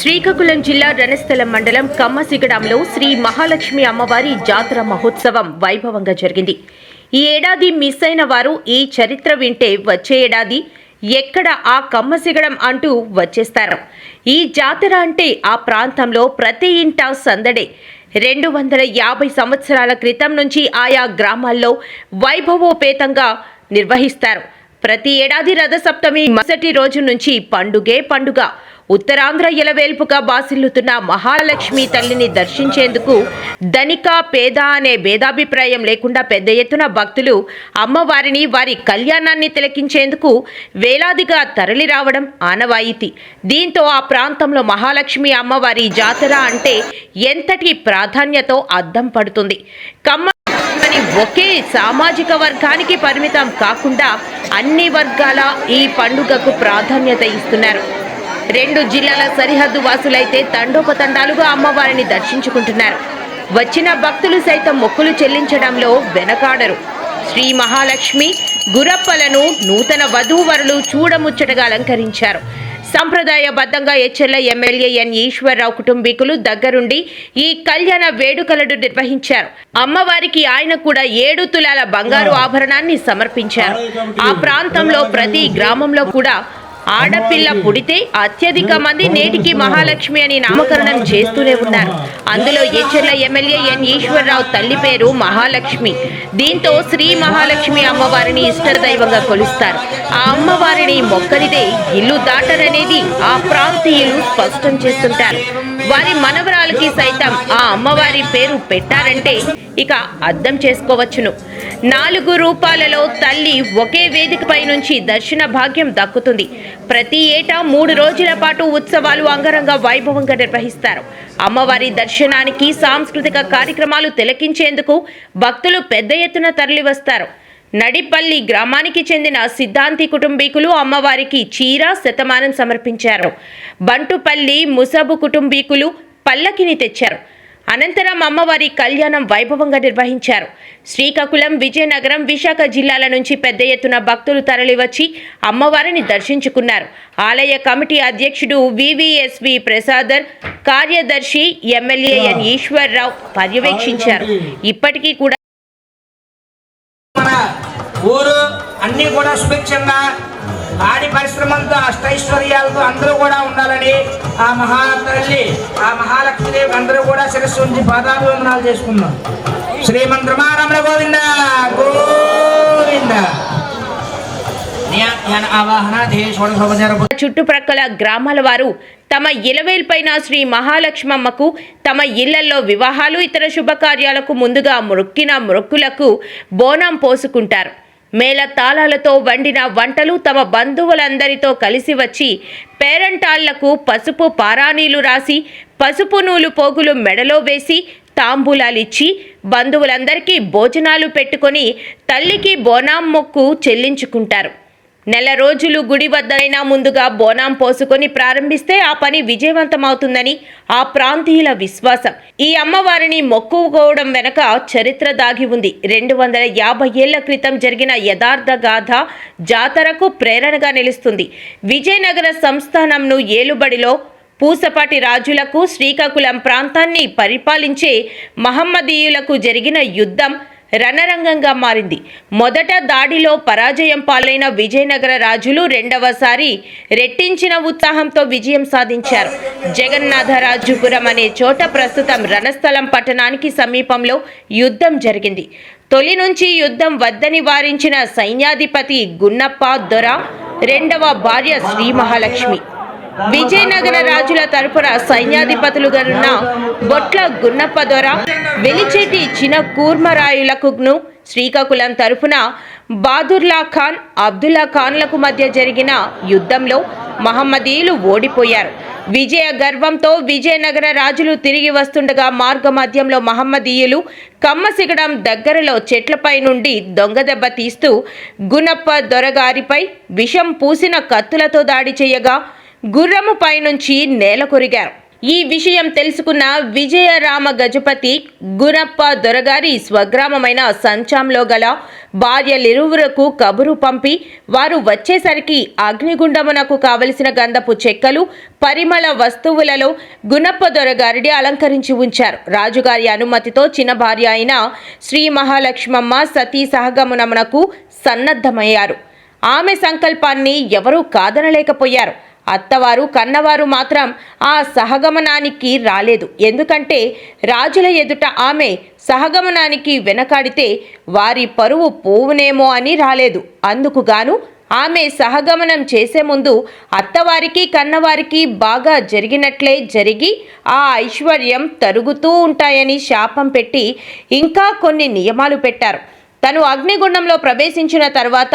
శ్రీకాకుళం జిల్లా రణస్థలం మండలం కమ్మసిగడంలో శ్రీ మహాలక్ష్మి అమ్మవారి జాతర మహోత్సవం వైభవంగా జరిగింది. ఈ ఏడాది మిస్ అయిన వారు ఈ చరిత్ర వింటే వచ్చే ఏడాది ఎక్కడ ఆ కమ్మసిగడం అంటూ వచ్చేస్తారు. ఈ జాతర అంటే ఆ ప్రాంతంలో ప్రతి ఇంటా సందడే. రెండు వందల యాభై సంవత్సరాల క్రితం నుంచి ఆయా గ్రామాల్లో వైభవోపేతంగా నిర్వహిస్తారు. ప్రతి ఏడాది రథసప్తమి మరుసటి రోజు నుంచి పండుగే పండుగ. ఉత్తరాంధ్ర ఎలవేల్పుగా బాసిల్లుతున్న మహాలక్ష్మి తల్లిని దర్శించేందుకు ధనిక పేద అనే భేదాభిప్రాయం లేకుండా పెద్ద ఎత్తున భక్తులు అమ్మవారిని వారి కళ్యాణాన్ని తిలకించేందుకు వేలాదిగా తరలి రావడం ఆనవాయితీ. దీంతో ఆ ప్రాంతంలో మహాలక్ష్మి అమ్మవారి జాతర అంటే ఎంతటి ప్రాధాన్యతో అద్దం పడుతుంది. కమ్మ ఒకే సామాజిక వర్గానికి పరిమితం కాకుండా అన్ని వర్గాల ఈ పండుగకు ప్రాధాన్యత ఇస్తున్నారు. రెండు జిల్లాల సరిహద్దు వాసులైతే తండోపతండాలుగా అమ్మవారిని దర్శించుకుంటున్నారు. వచ్చిన భక్తులు సైతం మొక్కులు చెల్లించడంలో వెనకాడరు. శ్రీ మహాలక్ష్మి గురప్పలను నూతన వధూవరులు చూడముచ్చటగా అలంకరించారు. సంప్రదాయబద్ధంగా ఎచ్చెల్ల ఎమ్మెల్యే ఎన్ ఈశ్వరరావు కుటుంబీకులు దగ్గరుండి ఈ కళ్యాణ వేడుకలను నిర్వహించారు. అమ్మవారికి ఆయన కూడా ఏడు తులాల బంగారు ఆభరణాన్ని సమర్పించారు. ఆ ప్రాంతంలో ప్రతి గ్రామంలో కూడా ఆడపిల్ల పుడితే అత్యధిక మంది నేటికి మహాలక్ష్మి అని నామకరణం చేస్తూనే ఉన్నారు. అందులో ఎచ్చెర్ల ఎమ్మెల్యే ఎన్ ఈశ్వరరావు తల్లి పేరు మహాలక్ష్మి. దీంతో శ్రీ మహాలక్ష్మి అమ్మవారిని ఇష్టదైవంగా కొలుస్తారు. ఆ అమ్మవారిని మొక్కనిదే ఇల్లు దాటరనేది ఆ ప్రాంతీయులు స్పష్టం చేస్తుంటారు. వారి మనవరాలకి సైతం ఆ అమ్మవారి పేరు పెట్టారంటే ఇక అర్థం చేసుకోవచ్చును. నాలుగు రూపాలలో తల్లి ఒకే వేదికపై నుంచి దర్శన భాగ్యం దక్కుతుంది. ప్రతి ఏటా మూడు రోజుల పాటు ఉత్సవాలు అంగరంగ వైభవంగా నిర్వహిస్తారు. అమ్మవారి దర్శనానికి సాంస్కృతిక కార్యక్రమాలు తిలకించేందుకు భక్తులు పెద్ద ఎత్తున తరలివస్తారు. నడిపల్లి గ్రామానికి చెందిన సిద్ధాంతి కుటుంబీకులు అమ్మవారికి చీర శతమానం సమర్పించారు. బంటుపల్లి ముసబు కుటుంబీకులు పల్లకిని తెచ్చారు. అనంతరం అమ్మవారి కళ్యాణం వైభవంగా నిర్వహించారు. శ్రీకాకుళం విజయనగరం విశాఖ జిల్లాల నుంచి పెద్ద ఎత్తున భక్తులు తరలివచ్చి అమ్మవారిని దర్శించుకున్నారు. ఆలయ కమిటీ అధ్యక్షుడు వివిఎస్వి ప్రసాదర్ కార్యదర్శి ఎమ్మెల్యే ఎన్ ఈశ్వర్రావు పర్యవేక్షించారు. ఇప్పటికీ కూడా ఊరు అన్నీ కూడా సుభిక్షంగా పాడి పరిశ్రమంతో అష్టైశ్వర్యాలతో అందరూ కూడా ఉండాలని ఆ మహాతల్లి ఆ మహాలక్ష్మీదేవి అందరూ కూడా శిరస్సు ఉంచి పాదాభివందనాలు చేసుకుందాం. శ్రీమంత్రమారమణ గోవింద గోవింద. చుట్టుప్రక్కల గ్రామాల వారు తమ ఇలవేల్పైన శ్రీ మహాలక్ష్మమ్మకు తమ ఇళ్ళలో వివాహాలు ఇతర శుభకార్యాలకు ముందుగా మొక్కిన మొక్కులకు బోనం పోసుకుంటారు. మేళ తాళాలతో వండిన వంటలు తమ బంధువులందరితో కలిసి వచ్చి పేరంటాళ్ళకు పసుపు పారాణీలు రాసి పసుపు నూలు పోగులు మెడలో వేసి తాంబూలాలిచ్చి బంధువులందరికీ భోజనాలు పెట్టుకొని తల్లికి బోనాం మొక్కు చెల్లించుకుంటారు. నెల రోజులు గుడి వద్దైనా ముందుగా బోనాం పోసుకొని ప్రారంభిస్తే ఆ పని విజయవంతమవుతుందని ఆ ప్రాంతీయుల విశ్వాసం. ఈ అమ్మవారిని మొక్కుకోవడం వెనక చరిత్ర దాగి ఉంది. రెండు వందల యాభై ఏళ్ళ క్రితం జరిగిన యథార్థ గాథ జాతరకు ప్రేరణగా నిలుస్తుంది. విజయనగర సంస్థానంను ఏలుబడిలో పూసపాటి రాజులకు శ్రీకాకుళం ప్రాంతాన్ని పరిపాలించే మహమ్మదీయులకు జరిగిన యుద్ధం రణరంగంగా మారింది. మొదట దాడిలో పరాజయం పాలైన విజయనగర రాజులు రెండవసారి రెట్టించిన ఉత్సాహంతో విజయం సాధించారు. జగన్నాథరాజుపురం అనే చోట ప్రస్తుతం రణస్థలం పట్టణానికి సమీపంలో యుద్ధం జరిగింది. తొలి నుంచి యుద్ధం వద్దని వారించిన సైన్యాధిపతి గున్నప్ప దొర రెండవ భార్య శ్రీ మహాలక్ష్మి. విజయనగర రాజుల తరపున సైన్యాధిపతులుగా బొట్ల గున్నప్ప ద్వారా వెలిచేటి చిన కూర్మరాయులకును శ్రీకాకుళం తరపున బాదుర్లా ఖాన్ అబ్దుల్లా ఖాన్లకు మధ్య జరిగిన యుద్ధంలో మహమ్మదీయులు ఓడిపోయారు. విజయ గర్వంతో విజయనగర రాజులు తిరిగి వస్తుండగా మార్గ మధ్యంలో మహమ్మదీయులు కమ్మసిగడం దగ్గరలో చెట్లపై నుండి దొంగదెబ్బ తీస్తూ గుణప్ప దొరగారిపై విషం పూసిన కత్తులతో దాడి చేయగా గుర్రము పైనుంచి నేల కొరిగారు. ఈ విషయం తెలుసుకున్న విజయరామ గజపతి గురప్ప దొరగారి స్వగ్రామమైన సంచాంలో గల భార్యలిరువురకు కబురు పంపి వారు వచ్చేసరికి అగ్నిగుండమునకు కావలసిన గంధపు చెక్కలు పరిమళ వస్తువులలో గుణప్ప దొరగారిని అలంకరించి ఉంచారు. రాజుగారి అనుమతితో చిన్న భార్య అయిన శ్రీ మహాలక్ష్మమ్మ సతీ సహగమనమునకు సన్నద్ధమయ్యారు. ఆమె సంకల్పాన్ని ఎవరూ కాదనలేకపోయారు. అత్తవారు కన్నవారు మాత్రం ఆ సహగమనానికి రాలేదు. ఎందుకంటే రాజుల ఎదుట ఆమె సహగమనానికి వెనకాడితే వారి పరువు పోవునేమో అని రాలేదు. అందుకుగాను ఆమె సహగమనం చేసే ముందు అత్తవారికి కన్నవారికి బాగా జరిగినట్లే జరిగి ఆ ఐశ్వర్యం తరుగుతూ ఉంటాయని శాపం పెట్టి ఇంకా కొన్ని నియమాలు పెట్టారు. తను అగ్నిగుండంలో ప్రవేశించిన తర్వాత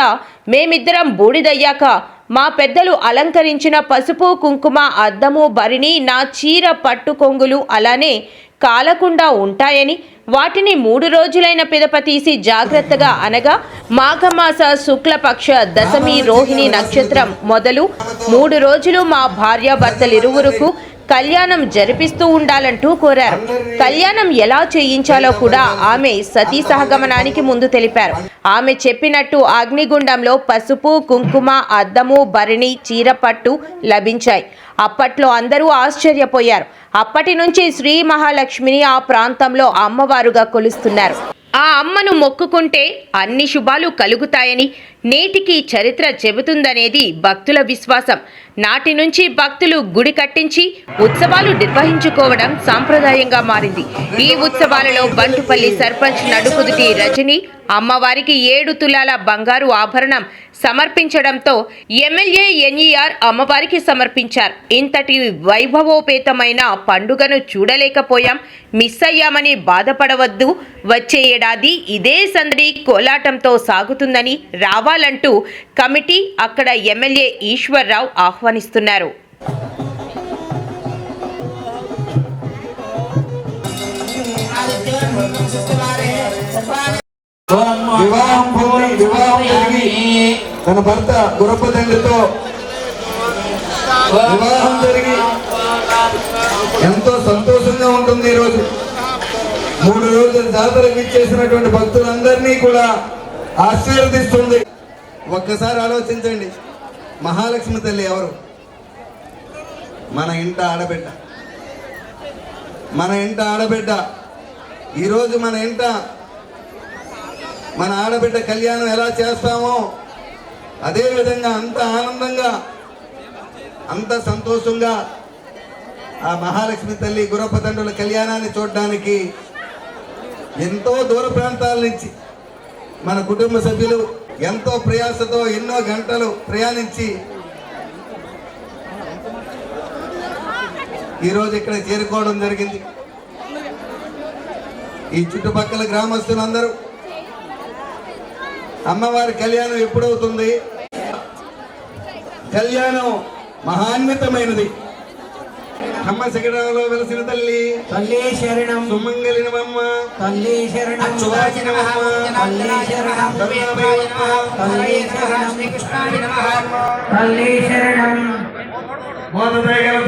మేమిద్దరం బూడిదయ్యాక మా పెద్దలు అలంకరించిన పసుపు కుంకుమ అద్దము భరిణి నా చీర పట్టు కొంగులు అలానే కాలకుండా ఉంటాయని వాటిని మూడు రోజులైన పిదప తీసి జాగ్రత్తగా అనగా మాఘమాస శుక్లపక్ష దశమి రోహిణి నక్షత్రం మొదలు మూడు రోజులు మా భార్యాభర్తలిరువురుకు కళ్యాణం జరిపిస్తూ ఉండాలంటూ కోరారు. కళ్యాణం ఎలా చేయించాలో కూడా ఆమె సతీ సహగమనానికి ముందు తెలిపారు. ఆమె చెప్పినట్టు అగ్నిగుండంలో పసుపు కుంకుమ అద్దము భరణి చీరపట్టు లభించాయి. అప్పట్లో అందరూ ఆశ్చర్యపోయారు. అప్పటి నుంచి శ్రీ మహాలక్ష్మిని ఆ ప్రాంతంలో అమ్మవారుగా కొలుస్తున్నారు. ఆ అమ్మను మొక్కుకుంటే అన్ని శుభాలు కలుగుతాయని నేటికి చరిత్ర చెబుతుందనేది భక్తుల విశ్వాసం. నాటి నుంచి భక్తులు గుడి కట్టించి ఉత్సవాలు నిర్వహించుకోవడం సాంప్రదాయంగా మారింది. ఈ ఉత్సవాలలో బంటుపల్లి సర్పంచ్ నడుకుదుటి రజని అమ్మవారికి ఏడు తులాల బంగారు ఆభరణం సమర్పించడంతో ఎమ్మెల్యే ఎన్ఈఆర్ అమ్మవారికి సమర్పించారు. ఇంతటి వైభవోపేతమైన పండుగను చూడలేకపోయాం. మిస్ అయ్యామని బాధపడవద్దు. వచ్చే ఏడాది ఇదే సందడి కోలాటంతో సాగుతుందని రావాలంటూ కమిటీ అక్కడ ఎమ్మెల్యే ఈశ్వర్రావు ఆహ్వానిస్తున్నారు. వివాహం పొంది వివాహం జరిగి తన భర్త గురప్ప తండ్రితో వివాహం జరిగి ఎంతో సంతోషంగా ఉంటుంది ఈరోజు. మూడు రోజులు జాతరకు ఇచ్చేసినటువంటి భక్తులందరినీ కూడా ఆశీర్వదిస్తుంది. ఒక్కసారి ఆలోచించండి. మహాలక్ష్మి తల్లి ఎవరు? మన ఇంట ఆడబిడ్డ. మన ఇంట ఆడబిడ్డ. ఈరోజు మన ఇంట మన ఆడబిడ్డ కళ్యాణం ఎలా చేస్తామో అదేవిధంగా అంత ఆనందంగా అంత సంతోషంగా ఆ మహాలక్ష్మి తల్లి గురప్ప తండ్రుల కళ్యాణాన్ని చూడడానికి ఎంతో దూర ప్రాంతాల నుంచి మన కుటుంబ సభ్యులు ఎంతో ప్రయాసతో ఎన్నో గంటలు ప్రయాణించి ఈరోజు ఇక్కడ చేరుకోవడం జరిగింది. ఈ చుట్టుపక్కల గ్రామస్తులందరూ అమ్మవారి కళ్యాణం ఎప్పుడవుతుంది కళ్యాణం మహాన్వితమైనది అమ్మ శిఖరంలో వెలసిన తల్లి తల్లి శరణం సుమంగళినవమ్మ తల్లి శరణం అచ్యుతాచినవమ్మ తల్లి శరణం తల్లి శరణం శ్రీకృష్ణాయ నమః తల్లి శరణం మోదదయగల